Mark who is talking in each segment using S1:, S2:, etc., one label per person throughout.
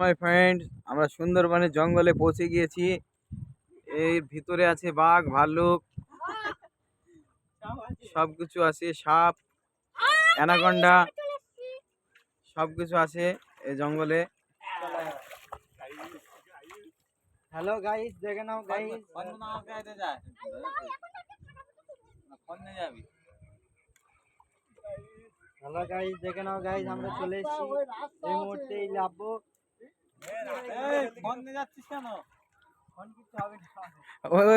S1: My friend আমরা সুন্দরবনের জঙ্গলে পৌঁছে গিয়েছি। এর ভিতরে আছে বাঘ ভাল্লুক সব কিছু আছে সাপ অ্যানাকন্ডা সব কিছু আছে এই জঙ্গলে।
S2: হ্যালো গাইস দেখে নাও গাইস হ্যালো গাইস দেখে নাও গাইস আমরা চলে এসেছি। এই মুহূর্তে এই লাভবো।
S1: ও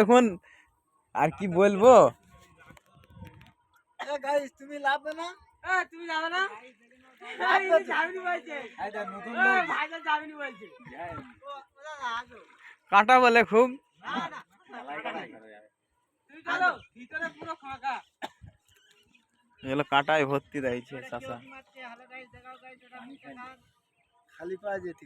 S1: এখন আর কি বলব?
S2: গাইস তুমি লাভবে না?
S3: তুমি যাবে না?
S1: কাঁটা বলে খুব।
S3: তুমি চলো ভিতরে পুরো ফাঁকা।
S1: এগুলো কাঁটায় ভর্তি রয়েছে চাষা
S2: খালি পাওয়া যেতে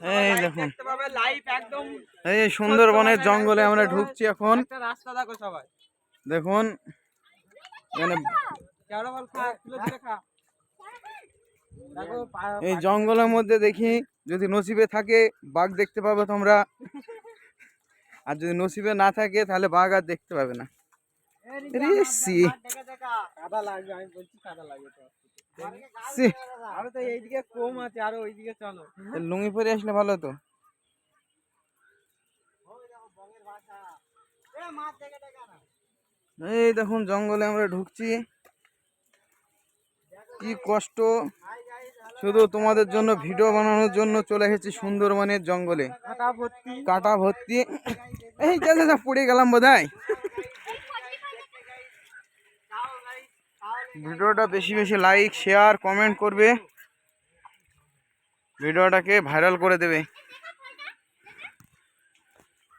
S1: এই দেখুন। এই সুন্দরবনের জঙ্গলে আমরা ঢুকছি এখন।
S3: রাস্তা দেখো সবাই।
S1: দেখুন। মানে এই জঙ্গলের মধ্যে দেখি যদি নসিবে থাকে বাঘ দেখতে পাবে তোমরা। আর যদি নসিবে না থাকে তাহলে বাঘ আর দেখতে পাবে না। রে সি।
S3: কাদা লাগবে আমি বলছি কাদা লাগবে আরও তো এইদিকে কম আছে আরও ওইদিকে চলো।
S1: লুঙ্গি পরে আসলে ভালো তো এই দেখুন জঙ্গলে আমরা ঢুকছি। কি কষ্ট। শুধু তোমাদের জন্য ভিডিও বানানোর জন্য চলে এসেছি সুন্দরবনের জঙ্গলে।
S3: কাটা ভর্তি।
S1: এই যা পড়ে গেলাম বোধহয়। ভিডিওটা বেশি বেশি লাইক শেয়ার কমেন্ট করবে। ভিডিওটাকে ভাইরাল করে দেবে।